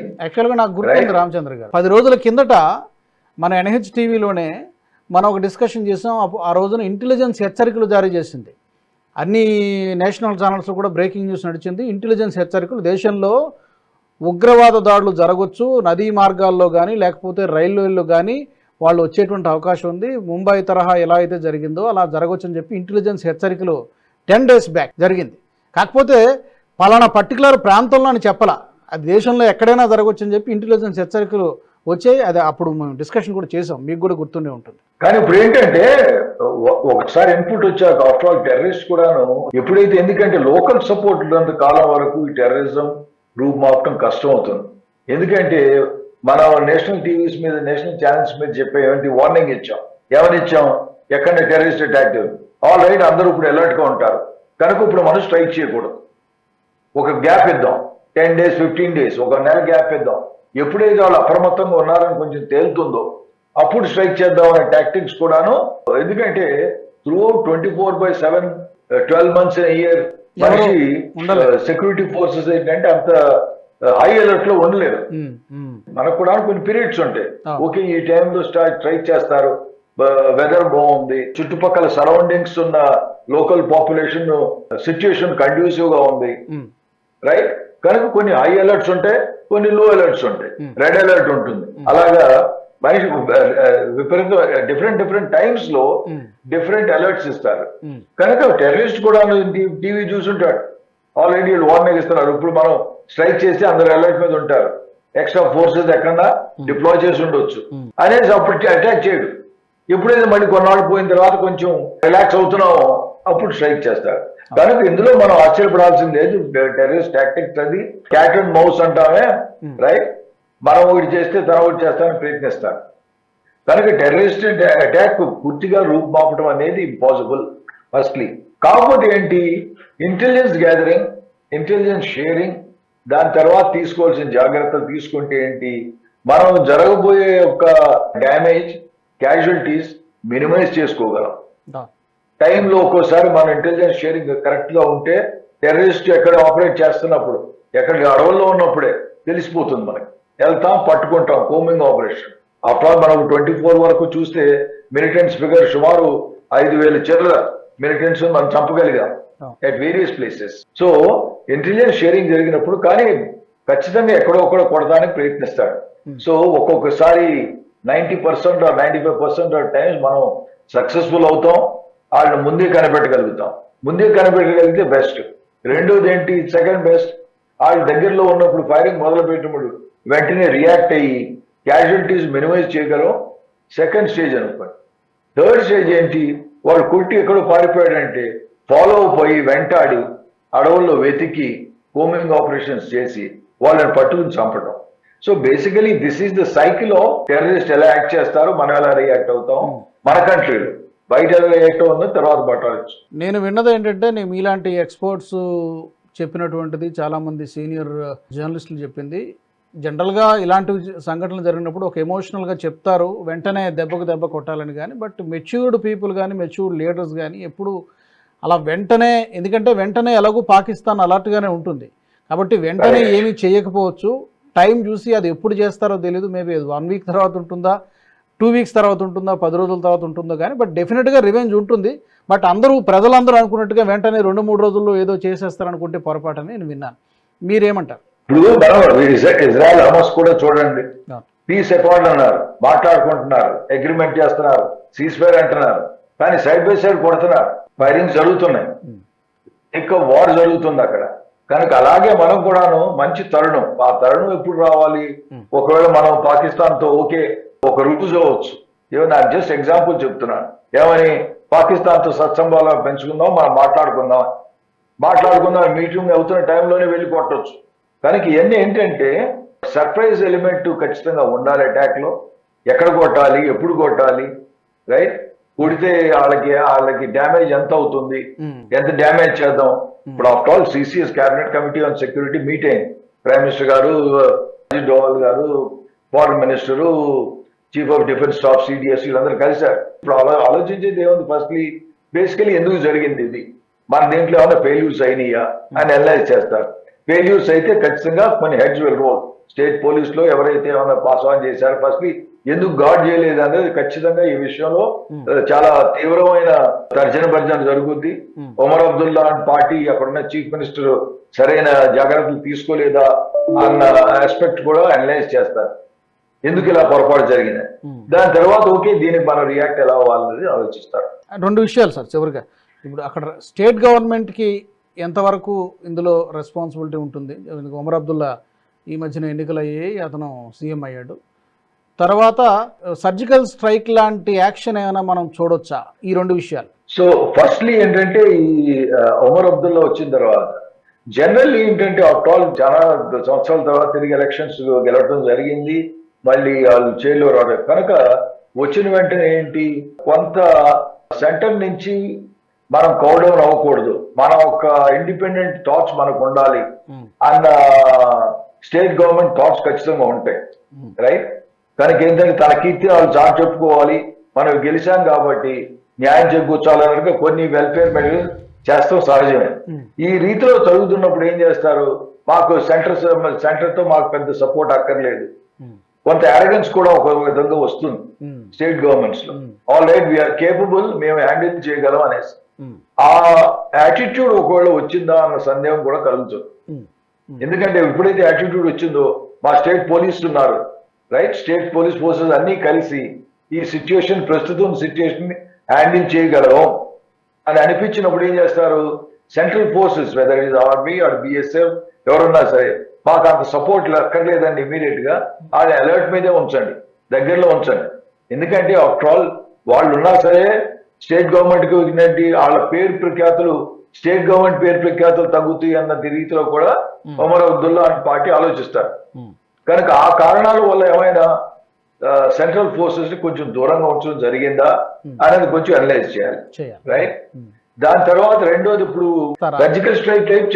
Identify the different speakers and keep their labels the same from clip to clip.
Speaker 1: జరిగింది.
Speaker 2: యాక్చువల్గా నాకు గుర్తుంది రామచంద్ర గారు. పది రోజుల కిందట మన ఎన్హెచ్ టీవీలోనే మనం ఒక డిస్కషన్ చేసాం. ఆ రోజున ఇంటెలిజెన్స్ హెచ్చరికలు జారీ చేసింది. అన్ని నేషనల్ ఛానల్స్ కూడా బ్రేకింగ్ న్యూస్ నడిచింది. ఇంటెలిజెన్స్ హెచ్చరికలు దేశంలో ఉగ్రవాద దాడులు జరగవచ్చు నదీ మార్గాల్లో కానీ లేకపోతే రైల్వేల్లో కానీ వాళ్ళు వచ్చేటువంటి అవకాశం ఉంది. ముంబై తరహా ఎలా అయితే జరిగిందో అలా జరగవచ్చు అని చెప్పి ఇంటెలిజెన్స్ హెచ్చరికలు టెన్ డేస్ బ్యాక్ జరిగింది. కాకపోతే పలానా పర్టికులర్ ప్రాంతంలో అని చెప్పలా. అది దేశంలో ఎక్కడైనా జరగవచ్చు అని చెప్పి ఇంటెలిజెన్స్ హెచ్చరికలు వచ్చాయి. అది అప్పుడు మేము డిస్కషన్ కూడా చేసాం మీకు కూడా గుర్తుండే ఉంటుంది.
Speaker 1: కానీ ఇప్పుడు ఏంటంటే ఒకసారి ఇన్పుట్ వచ్చాక ఆఫ్టర్ ఆల్ టెర్రరిస్ట్ కూడాను ఎప్పుడైతే ఎందుకంటే లోకల్ సపోర్ట్ లేని కాలం వరకు ఈ టెర్రరిజం రూపుమాపటం కష్టం అవుతుంది ఎందుకంటే మన నేషనల్ టీవీస్ మీద నేషనల్ ఛానల్స్ మీద చెప్పే ఏమంటే వార్నింగ్ ఇచ్చాం. ఎవరిని ఇచ్చాం? ఎక్కడ టెర్రరిస్ట్ అటాక్ ఆల్ రైట్ అందరూ ఇప్పుడు అలర్ట్గా ఉంటారు. కనుక ఇప్పుడు మనం స్ట్రైక్ చేయకూడదు. ఒక గ్యాప్ ఇద్దాం. టెన్ డేస్ ఫిఫ్టీన్ డేస్ ఒక నెల గ్యాప్ ఇద్దాం. ఎప్పుడైతే వాళ్ళు అప్రమత్తంగా ఉన్నారని కొంచెం తేలుతుందో అప్పుడు స్ట్రైక్ చేద్దాం అనే టాక్టిక్స్ కూడాను. ఎందుకంటే through twenty four by seven twelve months year మనిషి. సెక్యూరిటీ ఫోర్సెస్ ఏంటంటే అంత హై అలర్ట్లో
Speaker 2: ఉమ్,
Speaker 1: మనకు కూడా కొన్ని పీరియడ్స్ ఉంటాయి. ఓకే ఈ టైంలో స్టార్ట్ ట్రై చేస్తారు. వెదర్ బాగుంది. చుట్టుపక్కల సరౌండింగ్స్ ఉన్న లోకల్ పాపులేషన్ సిచ్యుయేషన్ కండ్యూసివ్గా ఉంది. రైట్ కనుక కొన్ని హై అలర్ట్స్ ఉంటాయి కొన్ని లో అలర్ట్స్ ఉంటాయి. రెడ్ అలర్ట్ ఉంటుంది. అలాగా మనిషి విపరీత డిఫరెంట్ డిఫరెంట్
Speaker 2: టైమ్స్లో
Speaker 1: డిఫరెంట్ అలర్ట్స్ ఇస్తారు. కనుక టెర్రరిస్ట్ కూడా టీవీ చూసుంటాడు. ఆల్రెడీ వీళ్ళు వార్నింగ్ ఇస్తున్నారు ఇప్పుడు మనం స్ట్రైక్ చేసి అందరు అలర్ట్ మీద ఉంటారు. ఎక్స్ట్రా ఫోర్సెస్ ఎక్కడన్నా డిప్లాయ్ చేసి ఉండొచ్చు. అనేసి అప్పుడు అటాక్ చేయడు. ఎప్పుడైతే మళ్ళీ కొన్నాళ్ళు పోయిన తర్వాత కొంచెం రిలాక్స్ అవుతున్నామో అప్పుడు స్ట్రైక్ చేస్తారు. కనుక ఇందులో మనం ఆశ్చర్యపడాల్సింది లేదు టెర్రరిస్ట్ టాక్టిక్స్ అది. క్యాట్ అండ్ మౌస్ అంటామే. రైట్ మనం ఒకటి చేస్తే తన ఒకటి చేస్తానని ప్రయత్నిస్తారు. కనుక టెర్రరిస్ట్ అటాక్ పూర్తిగా రూపుమాపడం అనేది ఇంపాసిబుల్ ఫస్ట్లీ కాకపోతే ఏంటి? ఇంటెలిజెన్స్ గ్యాదరింగ్ ఇంటెలిజెన్స్ షేరింగ్ దాని తర్వాత తీసుకోవాల్సిన జాగ్రత్తలు తీసుకుంటే ఏంటి? మనం జరగబోయే యొక్క డ్యామేజ్ క్యాజువల్టీస్ మినిమైజ్ చేసుకోగలం. టైంలో ఒక్కోసారి మన ఇంటెలిజెన్స్ షేరింగ్ కరెక్ట్గా ఉంటే టెర్రరిస్ట్ ఎక్కడ ఆపరేట్ చేస్తున్నప్పుడు ఎక్కడ అడవుల్లో ఉన్నప్పుడే తెలిసిపోతుంది మనకి. వెళ్తాం పట్టుకుంటాం కోమింగ్ ఆపరేషన్ అప్పుడు మనకు ట్వంటీ ఫోర్ వరకు చూస్తే మిలిటెంట్స్ ఫిగర్ సుమారు ఐదు వేల చిల్లర మిలిటెంట్స్ మనం చంపగలిగాం. At various places so intelligence sharing జరిగినప్పుడు కానీ ఖచ్చితంగా ఎక్కడో ఒకడో కొడడానికి ప్రయత్నిస్తాడు. సో ఒక్కొక్కసారి ninety percent or ninety five percent of times మనం సక్సెస్ఫుల్ అవుతాం. వాళ్ళని ముందే కనిపెట్టగలుగుతాం. ముందే కనిపెట్టగలిగితే బెస్ట్ రెండోది ఏంటి సెకండ్ బెస్ట్ వాళ్ళ దగ్గరలో ఉన్నప్పుడు ఫైరింగ్ మొదలు పెట్టినప్పుడు వెంటనే రియాక్ట్ అయ్యి క్యాజువల్టీస్ మినిమైజ్ చేయగలం. సెకండ్ స్టేజ్ అనుకోండి. థర్డ్ స్టేజ్ ఏంటి? వాడు కుట్టి ఎక్కడో పారిపోయాడంటే ఫాలో పోయి వెంటాడి అడవుల్లో వెతికి హోమింగ్ ఆపరేషన్స్ చేసి వాళ్ళని పట్టుకుని చంపడం so basically this is the cycle of terrorist ఎలా యాక్ట్ చేస్తారు మనం ఎలా రియాక్ట్ అవుతాం? మన కంట్రీలో బయట తర్వాత పట్టాలచ్చు
Speaker 2: నేను విన్నది ఏంటంటే నేను మీలాంటి ఎక్స్పర్ట్స్ చెప్పినటువంటిది చాలామంది సీనియర్ జర్నలిస్టులు చెప్పింది. జనరల్గా ఇలాంటి సంఘటనలు జరిగినప్పుడు ఒక ఎమోషనల్గా చెప్తారు వెంటనే దెబ్బకు దెబ్బ కొట్టాలని కానీ బట్ మెచ్యూర్డ్ పీపుల్ కానీ మెచ్యూర్డ్ లీడర్స్ కానీ ఎప్పుడు అలా వెంటనే ఎందుకంటే వెంటనే ఎలాగో పాకిస్తాన్ అలర్ట్గానే ఉంటుంది. కాబట్టి వెంటనే ఏమీ చేయకపోవచ్చు. టైం చూసి అది ఎప్పుడు చేస్తారో తెలియదు మేబీ వన్ వీక్ తర్వాత ఉంటుందా? టూ వీక్స్ తర్వాత ఉంటుందా పది రోజుల తర్వాత ఉంటుందో కానీ బట్ డెఫినెట్గా రివెంజ్ ఉంటుంది. బట్ అందరూ ప్రజలందరూ అనుకున్నట్టుగా వెంటనే రెండు మూడు రోజుల్లో ఏదో చేసేస్తారనుకుంటే పొరపాటు నేను విన్నాను. మీరేమంటారు?
Speaker 1: ఇప్పుడు ఇజ్రాయెల్ హమస్ కూడా చూడండి. పీస్ అకార్డ్ అన్నారు మాట్లాడుకుంటున్నారు అగ్రిమెంట్ చేస్తున్నారు సీజ్ ఫైర్ అంటున్నారు కానీ సైడ్ బై సైడ్ కొడుతున్నారు. ఫైరింగ్ జరుగుతున్నాయి. ఇంకా వార్ జరుగుతుంది అక్కడ. కనుక అలాగే మనం కూడాను మంచి తరుణం. ఆ తరుణం ఎప్పుడు రావాలి? ఒకవేళ మనం పాకిస్తాన్తో ఓకే ఒక రూజ్ అవ్వచ్చు ఏమో నాకు జస్ట్ ఎగ్జాంపుల్ చెప్తున్నాను ఏమని? పాకిస్తాన్తో సత్సంబాలు పెంచుకుందాం మనం మాట్లాడుకుందాం మాట్లాడుకుందాం మీటింగ్ అవుతున్న టైంలోనే వెళ్ళి కొట్టొచ్చు. కనుక ఇవన్నీ ఏంటంటే సర్ప్రైజ్ ఎలిమెంట్ ఖచ్చితంగా ఉండాలి అటాక్లో. ఎక్కడ కొట్టాలి? ఎప్పుడు కొట్టాలి? రైట్ కొడితే వాళ్ళకి వాళ్ళకి డ్యామేజ్ ఎంత అవుతుంది?
Speaker 2: మ్మ్.
Speaker 1: ఎంత డ్యామేజ్ చేద్దాం? ఇప్పుడు after all CCS cabinet committee on security meet అయింది ప్రైమ్ మినిస్టర్ గారు అజిత్ డోవల్ గారు foreign minister chief of defence staff CDS వీళ్ళందరూ కలిశారు ఇప్పుడు ఆలో ఆలోచించేది ఏముంది? ఫస్ట్లీ బేసికలీ ఎందుకు జరిగింది ఇది? మన దీంట్లో ఏమైనా ఫెయిల్యూర్స్ అయినాయా? అని అనలైజ్ చేస్తారు. ఫెయిల్యూర్స్ అయితే ఖచ్చితంగా కొన్ని హెడ్స్ విల్ రోల్ స్టేట్ పోలీస్లో ఎవరైతే ఏమైనా పాస్ ఆన్ చేశారో ఫస్ట్ ఎందుకు గాడ్ చేయలేదు అనేది ఖచ్చితంగా ఈ విషయంలో
Speaker 2: Hmm.
Speaker 1: చాలా తీవ్రమైన తర్జన భర్జన జరుగుద్ది.
Speaker 2: Hmm.
Speaker 1: Omar Abdullah and party అక్కడున్న చీఫ్ మినిస్టర్ సరైన జాగ్రత్తలు తీసుకోలేదా అన్న ఆస్పెక్ట్ కూడా అనలైజ్ చేస్తారు. ఎందుకు ఇలా పొరపాటు జరిగింది?
Speaker 2: ఉమ్.
Speaker 1: దాని తర్వాత ఓకే దీనికి మనం రియాక్ట్ ఎలా అవ్వాలనేది ఆలోచిస్తారు.
Speaker 2: రెండు విషయాలు సార్ చివరిగా. ఇప్పుడు అక్కడ స్టేట్ గవర్నమెంట్కి ఎంతవరకు ఇందులో రెస్పాన్సిబిలిటీ ఉంటుంది? ఒమర్ అబ్దుల్లా ఈ మధ్యన ఎన్నికలయ్యాయి అతను సీఎం అయ్యాడు. తర్వాత సర్జికల్ స్ట్రైక్ లాంటి యాక్షన్ ఏమైనా మనం చూడొచ్చా? ఈ రెండు విషయాలు.
Speaker 1: సో ఫస్ట్లీ ఏంటంటే ఈ ఆ, ఒమర్ అబ్దుల్లా వచ్చిన తర్వాత జనరల్లీ ఏంటంటే ఆఫ్టర్ ఆల్ చాలా సంవత్సరాల తర్వాత తిరిగి ఎలక్షన్స్ గెలవడం జరిగింది. మళ్ళీ వాళ్ళు జైల్లో రావడం. కనుక వచ్చిన వెంటనే ఏంటి? కొంత సెంటర్ నుంచి మనం కౌడౌన్ అవ్వకూడదు. మన ఒక ఇండిపెండెంట్ థాట్స్ మనకు ఉండాలి. అన్న స్టేట్ గవర్నమెంట్ థాట్స్ ఖచ్చితంగా ఉంటాయి. రైట్? కనుక ఏంటంటే తన కీర్తి వాళ్ళు చాటు చెప్పుకోవాలి. మనం గెలిచాం కాబట్టి న్యాయం చేకూర్చాలన్నట్టుగా కొన్ని వెల్ఫేర్ మెజర్స్ చేస్తాం సహజమే. ఈ రీతిలో చదువుతున్నప్పుడు ఏం చేస్తారు? మాకు సెంటర్ సెంటర్తో మాకు పెద్ద సపోర్ట్ అక్కర్లేదు. కొంత అరగన్స్ కూడా ఒక విధంగా వస్తుంది స్టేట్ గవర్నమెంట్స్లో.
Speaker 2: Hmm.
Speaker 1: All right we're capable మేము హ్యాండిల్ చేయగలం అనేసి.
Speaker 2: ఉమ్,
Speaker 1: ఆ యాటిట్యూడ్ ఒకవేళ వచ్చిందా అన్న సందేహం కూడా కలుగుతుంది.
Speaker 2: ఉమ్,
Speaker 1: ఎందుకంటే ఎప్పుడైతే యాటిట్యూడ్ వచ్చిందో మా స్టేట్ పోలీస్ ఉన్నారు. రైట్ స్టేట్ పోలీస్ ఫోర్సెస్ అన్ని కలిసి ఈ సిచ్యుయేషన్ ప్రస్తుతం సిచ్యుయేషన్ హ్యాండిల్ చేయగలవు అని అనిపించినప్పుడు ఏం చేస్తారు? Central forces whether is army or BSF ఎవరున్నా సరే మాకు అంత సపోర్ట్ అక్కర్లేదండి ఇమీడియట్గా అది అలర్ట్ మీదే ఉంచండి. దగ్గరలో ఉంచండి. ఎందుకంటే ఆఫ్టర్ ఆల్ వాళ్ళు ఉన్నా సరే స్టేట్ గవర్నమెంట్కి ఏంటి వాళ్ళ పేరు ప్రఖ్యాతులు స్టేట్ గవర్నమెంట్ పేరు ప్రఖ్యాతులు తగ్గుతాయి అన్న రీతిలో కూడా ఒమర్ అబ్దుల్లా అండ్ పార్టీ ఆలోచిస్తారు. కనుక ఆ కారణాల వల్ల ఏమైనా సెంట్రల్ ఫోర్సెస్ని కొంచెం దూరంగా ఉంచడం జరిగిందా అనేది కొంచెం అనలైజ్ చేయాలి. రైట్ దాని తర్వాత రెండోది ఇప్పుడు. సర్జికల్ స్ట్రైక్ టైప్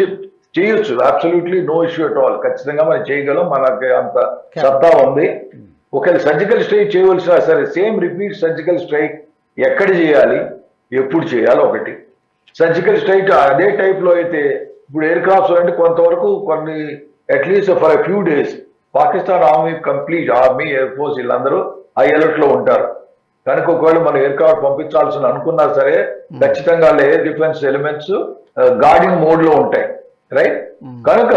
Speaker 1: చేయొచ్చు. Absolutely no issue at all ఖచ్చితంగా మనం చేయగలం. మనకి అంత సత్తా ఉంది. ఒకవేళ సర్జికల్ స్ట్రైక్ చేయవలసిన సరే సేమ్ రిపీట్ సర్జికల్ స్ట్రైక్ ఎక్కడ చేయాలి? ఎప్పుడు చేయాలి ఒకటి. సర్జికల్ స్ట్రైక్ అదే టైప్లో అయితే ఇప్పుడు ఎయిర్ క్రాఫ్ట్స్ అంటే కొంతవరకు కొన్ని at least for few days Pakistan army complete army air force వీళ్ళందరూ హై అలర్ట్లో ఉంటారు. కనుక ఒకవేళ మనం ఎయిర్ క్రాఫ్ట్ పంపించాల్సిన అనుకున్నా సరే ఖచ్చితంగా వాళ్ళ ఎయిర్ డిఫెన్స్ ఎలిమెంట్స్ గార్డింగ్ మోడ్లో ఉంటాయి. Right
Speaker 2: Hmm.
Speaker 1: కనుక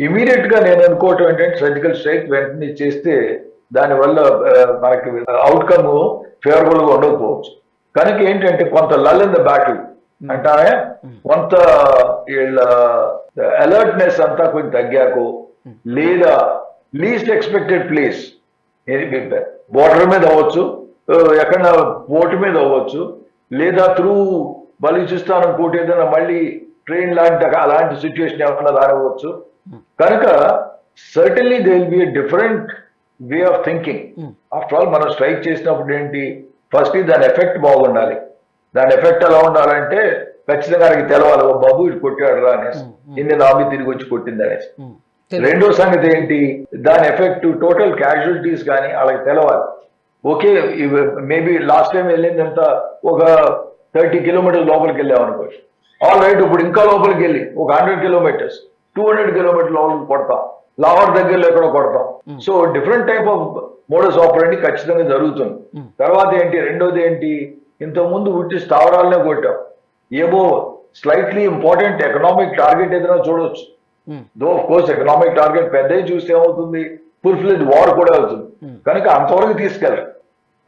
Speaker 1: ఇమీడియట్గా నేను అనుకోవటం ఏంటంటే సర్జికల్ స్ట్రైక్ వెంటనే చేస్తే దానివల్ల ఆ, మనకి అవుట్కమ్ ఫేవరబుల్గా ఉండకపోవచ్చు. కనుక ఏంటంటే కొంత లల్ ఇన్ ద బ్యాటిల్ అంటానే కొంత వీళ్ళ అలర్ట్నెస్ అంతా కొంచెం తగ్గాకో లేదా లీస్ట్ ఎక్స్పెక్టెడ్ ప్లేస్ బోర్డర్ మీద అవ్వచ్చు ఎక్కడ బోట్ మీద అవ్వచ్చు లేదా త్రూ బలిచిస్తానం కోటి ఏదైనా మళ్ళీ ట్రైన్ లాంటి అలాంటి సిచ్యువేషన్ ఏమన్నా రానివ్వచ్చు. కనుక certainly they will be different way of thinking
Speaker 2: Hmm.
Speaker 1: After all మనం స్ట్రైక్ చేసినప్పుడు ఏంటి? ఫస్ట్ దాని ఎఫెక్ట్ బాగుండాలి. దాని ఎఫెక్ట్ ఎలా ఉండాలంటే ఖచ్చితంగా ఆయనకి తెలవాలి. ఓ బాబు ఇటు కొట్టాడు రా అనేసి.
Speaker 2: Hmm, hmm.
Speaker 1: ఇన్ని నామి తిరిగి వచ్చి కొట్టింది అనేసి.
Speaker 2: తెలియదు.
Speaker 1: రెండో సంగతి ఏంటి? దాని ఎఫెక్ట్ టోటల్ క్యాజువాలిటీస్ కానీ వాళ్ళకి తెలవాలి. ఓకే మేబీ లాస్ట్ టైం వెళ్ళిందంత ఒక థర్టీ కిలోమీటర్స్ లోపలికి వెళ్ళాం అనుకోవచ్చు ఆల్ రైట్ ఇప్పుడు ఇంకా లోపలికి వెళ్ళి ఒక hundred kilometres two hundred kilometre లోపలికి కొడతాం. లాహోర్ దగ్గరలో ఎక్కడో కొడతాం. So different type of models operandi ఖచ్చితంగా జరుగుతుంది.
Speaker 2: Hmm.
Speaker 1: తర్వాత ఏంటి రెండోది ఏంటి ఇంతకు ముందు ఉట్టి స్థావరాలనే కొట్టాం. ఏమో స్లైట్లీ ఇంపార్టెంట్ ఎకనామిక్ టార్గెట్ ఏదైనా చూడొచ్చు. Though of course economic target పెద్దవి చూస్తే ఏమవుతుంది? ఫుల్ ఫ్లెడ్ వార్ కూడా అవుతుంది.
Speaker 2: Hmm.
Speaker 1: కనుక అంతవరకు తీసుకెళ్ళరు.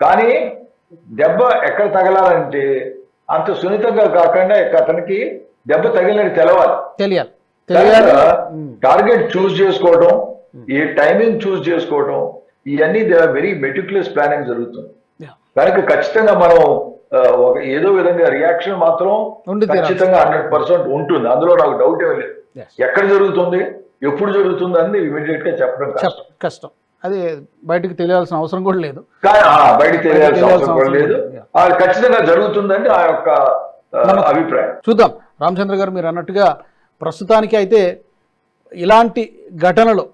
Speaker 1: కానీ దెబ్బ ఎక్కడ తగలాలంటే అంత సున్నితంగా కాకుండా అతనికి దెబ్బ తగిలినట్టు తెలవాలి.
Speaker 2: తెలియాలి.
Speaker 1: టార్గెట్ చూస్ చేసుకోవడం ఏ టైమింగ్ చూస్ చేసుకోవడం ఇవన్నీ వెరీ మెటిక్యులస్ ప్లానింగ్ జరుగుతుంది. కనుక ఖచ్చితంగా మనం ఒక ఏదో విధంగా రియాక్షన్ మాత్రం. ఖచ్చితంగా హండ్రెడ్ పర్సెంట్ ఉంటుంది. అందులో నాకు డౌట్ ఏమీ లేదు. ఎక్కడ జరుగుతుంది ఎప్పుడు జరుగుతుంది అని ఇమీడియట్గా చెప్పడం కష్టం.
Speaker 2: అది బయటకు తెలియాల్సిన అవసరం కూడా లేదు.
Speaker 1: బయటికి తెలియాల్సిన అవసరం కూడా లేదు. ఖచ్చితంగా జరుగుతుందని ఆ యొక్క అభిప్రాయం.
Speaker 2: చూద్దాం. రామచంద్ర గారు మీరు అన్నట్టుగా ప్రస్తుతానికి అయితే ఇలాంటి ఘటనలు